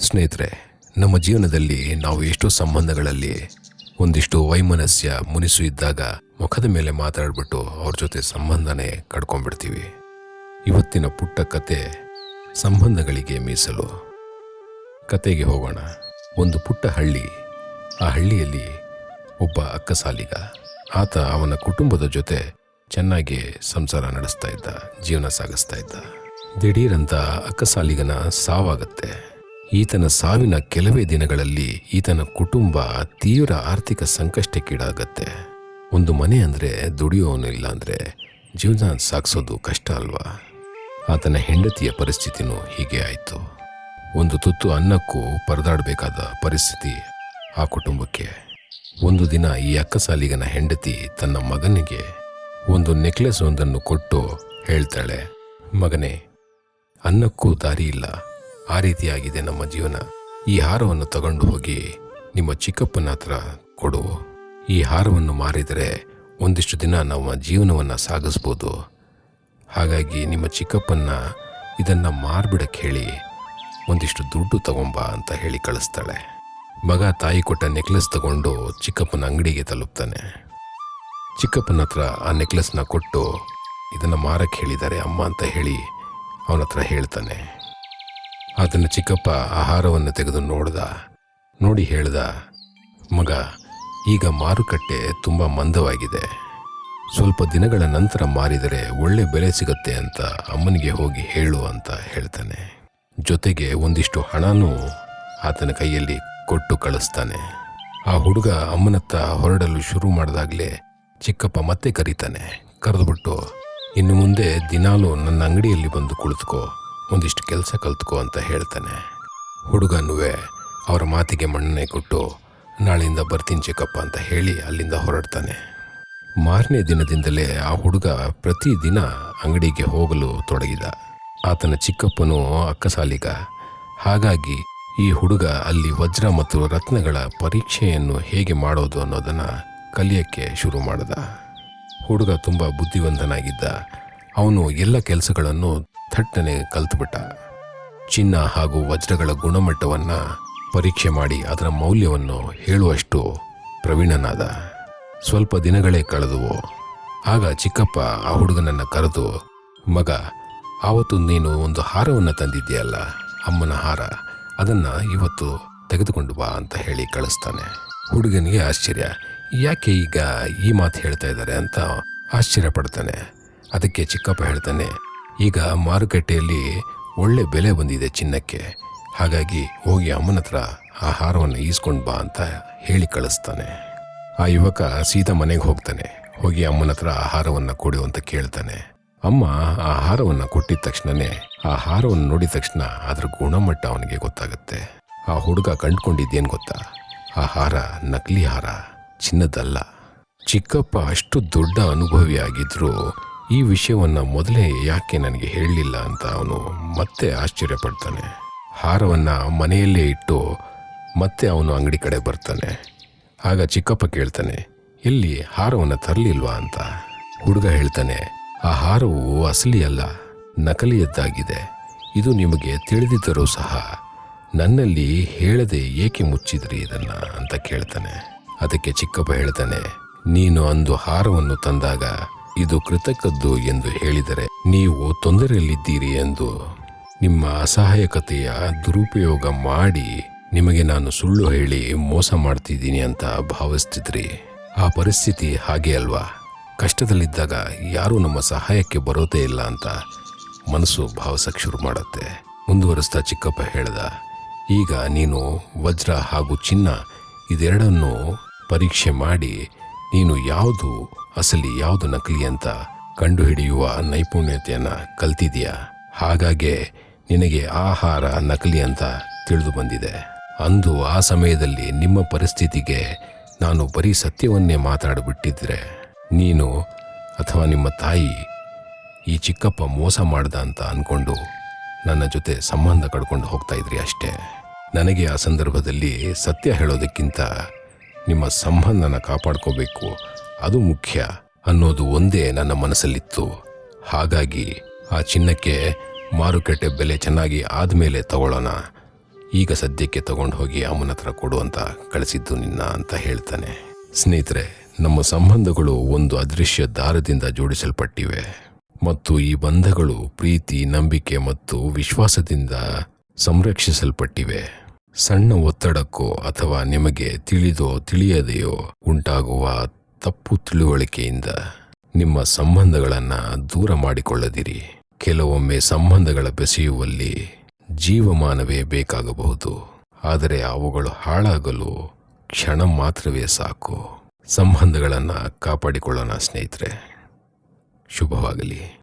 ಸ್ನೇಹಿತರೆ, ನಮ್ಮ ಜೀವನದಲ್ಲಿ ನಾವು ಎಷ್ಟೋ ಸಂಬಂಧಗಳಲ್ಲಿ ಒಂದಿಷ್ಟು ವೈಮನಸ್ಯ ಮುನಿಸು ಇದ್ದಾಗ ಮುಖದ ಮೇಲೆ ಮಾತಾಡ್ಬಿಟ್ಟು ಅವ್ರ ಜೊತೆ ಸಂಬಂಧನೇ ಕಡ್ಕೊಂಡ್ಬಿಡ್ತೀವಿ. ಇವತ್ತಿನ ಪುಟ್ಟ ಕತೆ ಸಂಬಂಧಗಳಿಗೆ ಮೀಸಲು. ಕತೆಗೆ ಹೋಗೋಣ. ಒಂದು ಪುಟ್ಟ ಹಳ್ಳಿ. ಆ ಹಳ್ಳಿಯಲ್ಲಿ ಒಬ್ಬ ಅಕ್ಕಸಾಲಿಗ ಆತ ಅವನ ಕುಟುಂಬದ ಜೊತೆ ಚೆನ್ನಾಗಿ ಸಂಸಾರ ನಡೆಸ್ತಾ ಇದ್ದ, ಜೀವನ ಸಾಗಿಸ್ತಾ ಇದ್ದ. ದಿಢೀರಂತ ಅಕ್ಕಸಾಲಿಗನ ಸಾವಾಗತ್ತೆ. ಈತನ ಸಾವಿನ ಕೆಲವೇ ದಿನಗಳಲ್ಲಿ ಈತನ ಕುಟುಂಬ ತೀವ್ರ ಆರ್ಥಿಕ ಸಂಕಷ್ಟಕ್ಕೀಡಾಗತ್ತೆ. ಒಂದು ಮನೆ ಅಂದರೆ ದುಡಿಯೋನು ಇಲ್ಲ ಅಂದರೆ ಜೀವನ ಸಾಗಿಸೋದು ಕಷ್ಟ ಅಲ್ವಾ? ಆತನ ಹೆಂಡತಿಯ ಪರಿಸ್ಥಿತಿನೂ ಹೀಗೆ ಆಯಿತು. ಒಂದು ತುತ್ತು ಅನ್ನಕ್ಕೂ ಪರದಾಡಬೇಕಾದ ಪರಿಸ್ಥಿತಿ ಆ ಕುಟುಂಬಕ್ಕೆ. ಒಂದು ದಿನ ಈ ಅಕ್ಕಸಾಲಿಗನ ಹೆಂಡತಿ ತನ್ನ ಮಗನಿಗೆ ಒಂದು ನೆಕ್ಲೆಸ್ ಒಂದನ್ನು ಕೊಟ್ಟು ಹೇಳ್ತಾಳೆ, ಮಗನೇ, ಅನ್ನಕ್ಕೂ ದಾರಿ ಇಲ್ಲ ಆ ರೀತಿಯಾಗಿದೆ ನಮ್ಮ ಜೀವನ. ಈ ಹಾರವನ್ನು ತಗೊಂಡು ಹೋಗಿ ನಿಮ್ಮ ಚಿಕ್ಕಪ್ಪನ ಹತ್ರ ಕೊಡು. ಈ ಹಾರವನ್ನು ಮಾರಿದರೆ ಒಂದಿಷ್ಟು ದಿನ ನಮ್ಮ ಜೀವನವನ್ನು ಸಾಗಿಸ್ಬೋದು. ಹಾಗಾಗಿ ನಿಮ್ಮ ಚಿಕ್ಕಪ್ಪನ್ನ ಇದನ್ನು ಮಾರ್ಬಿಡಕ್ಕೆ ಹೇಳಿ ಒಂದಿಷ್ಟು ದುಡ್ಡು ತಗೊಂಬಾ ಅಂತ ಹೇಳಿ ಕಳಿಸ್ತಾಳೆ. ಮಗ ತಾಯಿ ಕೊಟ್ಟ ನೆಕ್ಲೆಸ್ ತಗೊಂಡು ಚಿಕ್ಕಪ್ಪನ ಅಂಗಡಿಗೆ ತಲುಪ್ತಾನೆ. ಚಿಕ್ಕಪ್ಪನ ಹತ್ರ ಆ ನೆಕ್ಲೆಸ್ನ ಕೊಟ್ಟು ಇದನ್ನು ಮಾರಕ್ಕೆ ಹೇಳಿದ್ದಾರೆ ಅಮ್ಮ ಅಂತ ಹೇಳಿ ಅವನ ಹತ್ರ ಹೇಳ್ತಾನೆ. ಅದನ್ನು ಚಿಕ್ಕಪ್ಪ ಆಹಾರವನ್ನು ತೆಗೆದು ನೋಡ್ದ. ನೋಡಿ ಹೇಳ್ದ, ಮಗ, ಈಗ ಮಾರುಕಟ್ಟೆ ತುಂಬ ಮಂದವಾಗಿದೆ. ಸ್ವಲ್ಪ ದಿನಗಳ ನಂತರ ಮಾರಿದರೆ ಒಳ್ಳೆ ಬೆಲೆ ಸಿಗತ್ತೆ ಅಂತ ಅಮ್ಮನಿಗೆ ಹೋಗಿ ಹೇಳು ಅಂತ ಹೇಳ್ತಾನೆ. ಜೊತೆಗೆ ಒಂದಿಷ್ಟು ಹಣನೂ ಆತನ ಕೈಯಲ್ಲಿ ಕೊಟ್ಟು ಕಳಿಸ್ತಾನೆ. ಆ ಹುಡುಗ ಅಮ್ಮನತ್ತ ಹೊರಡಲು ಶುರು ಮಾಡಿದಾಗಲೇ ಚಿಕ್ಕಪ್ಪ ಮತ್ತೆ ಕರೀತಾನೆ. ಕರೆದುಬಿಟ್ಟು, ಇನ್ನು ಮುಂದೆ ದಿನಾಲೂ ನನ್ನ ಅಂಗಡಿಯಲ್ಲಿ ಬಂದು ಕುಳಿತುಕೋ. ಒಂದಿಷ್ಟು ಕೆಲಸ ಕಲ್ತ್ಕೋ ಅಂತ ಹೇಳ್ತಾನೆ. ಹುಡುಗನೂ ಅವರ ಮಾತಿಗೆ ಮಣ್ಣನೆ ಕೊಟ್ಟು ನಾಳೆಯಿಂದ ಬರ್ತೀನಿ ಚಿಕ್ಕಪ್ಪ ಅಂತ ಹೇಳಿ ಅಲ್ಲಿಂದ ಹೊರಡ್ತಾನೆ. ಮಾರನೇ ದಿನದಿಂದಲೇ ಆ ಹುಡುಗ ಪ್ರತಿದಿನ ಅಂಗಡಿಗೆ ಹೋಗಲು ತೊಡಗಿದ. ಆತನ ಚಿಕ್ಕಪ್ಪನು ಅಕ್ಕಸಾಲಿಗ, ಹಾಗಾಗಿ ಈ ಹುಡುಗ ಅಲ್ಲಿ ವಜ್ರ ಮತ್ತು ರತ್ನಗಳ ಪರೀಕ್ಷೆಯನ್ನು ಹೇಗೆ ಮಾಡೋದು ಅನ್ನೋದನ್ನು ಕಲಿಯಕ್ಕೆ ಶುರು ಮಾಡಿದ. ಹುಡುಗ ತುಂಬ ಬುದ್ಧಿವಂತನಾಗಿದ್ದ. ಅವನು ಎಲ್ಲ ಕೆಲಸಗಳನ್ನು ಥಟ್ಟನೆ ಕಲ್ತುಬಿಟ್ಟ. ಚಿನ್ನ ಹಾಗೂ ವಜ್ರಗಳ ಗುಣಮಟ್ಟವನ್ನು ಪರೀಕ್ಷೆ ಮಾಡಿ ಅದರ ಮೌಲ್ಯವನ್ನು ಹೇಳುವಷ್ಟು ಪ್ರವೀಣನಾದ. ಸ್ವಲ್ಪ ದಿನಗಳೇ ಕಳೆದುವು. ಆಗ ಚಿಕ್ಕಪ್ಪ ಆ ಹುಡುಗನನ್ನು ಕರೆದು, ಮಗ, ಆವತ್ತು ನೀನು ಒಂದು ಹಾರವನ್ನು ತಂದಿದ್ದೀಯಲ್ಲ? ಅಮ್ಮನ ಹಾರ, ಅದನ್ನು ಇವತ್ತು ತೆಗೆದುಕೊಂಡು ಬಾ ಅಂತ ಹೇಳಿ ಕಳಿಸ್ತಾನೆ. ಹುಡುಗನಿಗೆ ಆಶ್ಚರ್ಯ, ಯಾಕೆ ಈಗ ಈ ಮಾತು ಹೇಳ್ತಾ ಇದ್ದಾರೆ? ಅಂತ ಆಶ್ಚರ್ಯ ಪಡ್ತಾನೆ ಅದಕ್ಕೆ ಚಿಕ್ಕಪ್ಪ ಹೇಳ್ತಾನೆ ಈಗ ಮಾರುಕಟ್ಟೆಯಲ್ಲಿ ಒಳ್ಳೆ ಬೆಲೆ ಬಂದಿದೆ ಚಿನ್ನಕ್ಕೆ. ಹಾಗಾಗಿ ಹೋಗಿ ಅಮ್ಮನ ಹತ್ರ ಆಹಾರವನ್ನು ಹಾರವನ್ನು ಈಸ್ಕೊಂಡು ಬಾ ಅಂತ ಹೇಳಿ ಕಳಿಸ್ತಾನೆ. ಆ ಯುವಕ ಸೀದಾ ಮನೆಗೆ ಹೋಗ್ತಾನೆ. ಹೋಗಿ ಅಮ್ಮನ ಹತ್ರ ಆಹಾರವನ್ನು ಕೊಡು ಅಂತ ಕೇಳ್ತಾನೆ. ಅಮ್ಮ ಆಹಾರವನ್ನು ಹಾರವನ್ನು ಕೊಟ್ಟಿದ ತಕ್ಷಣನೇ ಆ ಹಾರವನ್ನು ನೋಡಿದ ತಕ್ಷಣ ಅದರ ಗುಣಮಟ್ಟ ಅವನಿಗೆ ಗೊತ್ತಾಗುತ್ತೆ. ಆ ಹುಡುಗ ಕಂಡುಕೊಂಡಿದ್ದೇನು ಗೊತ್ತಾ? ಆ ಹಾರ ನಕಲಿ ಹಾರ, ಚಿನ್ನದಲ್ಲ. ಚಿಕ್ಕಪ್ಪ ಅಷ್ಟು ದೊಡ್ಡ ಅನುಭವಿ ಈ ವಿಷಯವನ್ನು ಮೊದಲೇ ಯಾಕೆ ನನಗೆ ಹೇಳಲಿಲ್ಲ ಅಂತ ಅವನು ಮತ್ತೆ ಆಶ್ಚರ್ಯ ಹಾರವನ್ನು ಹಾರವನ್ನ ಮನೆಯಲ್ಲೇ ಇಟ್ಟು ಮತ್ತೆ ಅವನು ಅಂಗಡಿ ಕಡೆ ಬರ್ತಾನೆ. ಆಗ ಚಿಕ್ಕಪ್ಪ ಕೇಳ್ತಾನೆ, ಎಲ್ಲಿ ಹಾರವನ್ನು ತರಲಿಲ್ವಾ ಅಂತ? ಹುಡುಗ ಹೇಳ್ತಾನೆ, ಆ ಹಾರವು ಅಸಲಿ ಅಲ್ಲ, ನಕಲಿಯದ್ದಾಗಿದೆ. ಇದು ನಿಮಗೆ ತಿಳಿದಿದ್ದರೂ ಸಹ ನನ್ನಲ್ಲಿ ಹೇಳದೆ ಏಕೆ ಮುಚ್ಚಿದ್ರಿ ಇದನ್ನು? ಅಂತ ಕೇಳ್ತಾನೆ. ಅದಕ್ಕೆ ಚಿಕ್ಕಪ್ಪ ಹೇಳ್ತಾನೆ, ನೀನು ಅಂದು ಹಾರವನ್ನು ತಂದಾಗ ಇದು ಕೃತಕದ್ದು ಎಂದು ಹೇಳಿದರೆ ನೀವು ತೊಂದರೆಯಲ್ಲಿದ್ದೀರಿ ಎಂದು ನಿಮ್ಮ ಅಸಹಾಯಕತೆಯ ದುರುಪಯೋಗ ಮಾಡಿ ನಿಮಗೆ ನಾನು ಸುಳ್ಳು ಹೇಳಿ ಮೋಸ ಮಾಡ್ತಿದ್ದೀನಿ ಅಂತ ಭಾವಿಸ್ತಿದ್ರಿ. ಆ ಪರಿಸ್ಥಿತಿ ಹಾಗೆ ಅಲ್ವಾ? ಕಷ್ಟದಲ್ಲಿದ್ದಾಗ ಯಾರೂ ನಮ್ಮ ಸಹಾಯಕ್ಕೆ ಬರೋದೇ ಇಲ್ಲ ಅಂತ ಮನಸ್ಸು ಭಾವಿಸಕ್ಕೆ ಶುರು ಮಾಡುತ್ತೆ. ಮುಂದುವರಿಸ್ತಾ ಚಿಕ್ಕಪ್ಪ ಹೇಳ್ದ, ಈಗ ನೀನು ವಜ್ರ ಹಾಗೂ ಚಿನ್ನ ಇದೆರಡನ್ನು ಪರೀಕ್ಷೆ ಮಾಡಿ ನೀನು ಯಾವುದು ಅಸಲಿ ಯಾವುದು ನಕಲಿ ಅಂತ ಕಂಡುಹಿಡಿಯುವ ನೈಪುಣ್ಯತೆಯನ್ನು ಕಲ್ತಿದೆಯಾ ಹಾಗಾಗೆ ನಿನಗೆ ಆಹಾರ ನಕಲಿ ಅಂತ ತಿಳಿದು ಬಂದಿದೆ. ಅಂದು ಆ ಸಮಯದಲ್ಲಿ ನಿಮ್ಮ ಪರಿಸ್ಥಿತಿಗೆ ನಾನು ಬರೀ ಸತ್ಯವನ್ನೇ ಮಾತಾಡಿಬಿಟ್ಟಿದ್ರೆ ನೀನು ಅಥವಾ ನಿಮ್ಮ ತಾಯಿ ಈ ಚಿಕ್ಕಪ್ಪ ಮೋಸ ಮಾಡ್ದ ಅಂತ ಅಂದ್ಕೊಂಡು ನನ್ನ ಜೊತೆ ಸಂಬಂಧ ಕಡ್ಕೊಂಡು ಹೋಗ್ತಾ ಇದ್ರಿ ಅಷ್ಟೇ. ನನಗೆ ಆ ಸಂದರ್ಭದಲ್ಲಿ ಸತ್ಯ ಹೇಳೋದಕ್ಕಿಂತ ನಿಮ್ಮ ಸಂಬಂಧನ ಕಾಪಾಡ್ಕೋಬೇಕು. ಅದು ಮುಖ್ಯ ಅನ್ನೋದು ಒಂದೇ ನನ್ನ ಮನಸ್ಸಲ್ಲಿತ್ತು. ಹಾಗಾಗಿ ಆ ಚಿನ್ನಕ್ಕೆ ಮಾರುಕಟ್ಟೆ ಬೆಲೆ ಚೆನ್ನಾಗಿ ಆದಮೇಲೆ ತಗೊಳ್ಳೋಣ. ಈಗ ಸದ್ಯಕ್ಕೆ ತಗೊಂಡು ಹೋಗಿ ಅಮ್ಮನ ಹತ್ರ ಕೊಡು ಅಂತ ಕಳಿಸಿದ್ದು ನಿನ್ನ ಅಂತ ಹೇಳ್ತಾನೆ. ಸ್ನೇಹಿತರೆ, ನಮ್ಮ ಸಂಬಂಧಗಳು ಒಂದು ಅದೃಶ್ಯ ದಾರದಿಂದ ಜೋಡಿಸಲ್ಪಟ್ಟಿವೆ. ಮತ್ತು ಈ ಬಂಧಗಳು ಪ್ರೀತಿ, ನಂಬಿಕೆ ಮತ್ತು ವಿಶ್ವಾಸದಿಂದ ಸಂರಕ್ಷಿಸಲ್ಪಟ್ಟಿವೆ. ಸಣ್ಣ ಒತ್ತಡಕ್ಕೋ ಅಥವಾ ನಿಮಗೆ ತಿಳಿದೋ ತಿಳಿಯದೆಯೋ ಉಂಟಾಗುವ ತಪ್ಪು ತಿಳುವಳಿಕೆಯಿಂದ ನಿಮ್ಮ ಸಂಬಂಧಗಳನ್ನು ದೂರ ಮಾಡಿಕೊಳ್ಳದಿರಿ. ಕೆಲವೊಮ್ಮೆ ಸಂಬಂಧಗಳ ಬೆಸೆಯುವಲ್ಲಿ ಜೀವಮಾನವೇ ಬೇಕಾಗಬಹುದು. ಆದರೆ ಅವುಗಳು ಹಾಳಾಗಲು ಕ್ಷಣ ಮಾತ್ರವೇ ಸಾಕು. ಸಂಬಂಧಗಳನ್ನು ಕಾಪಾಡಿಕೊಳ್ಳೋಣ ಸ್ನೇಹಿತರೆ. ಶುಭವಾಗಲಿ.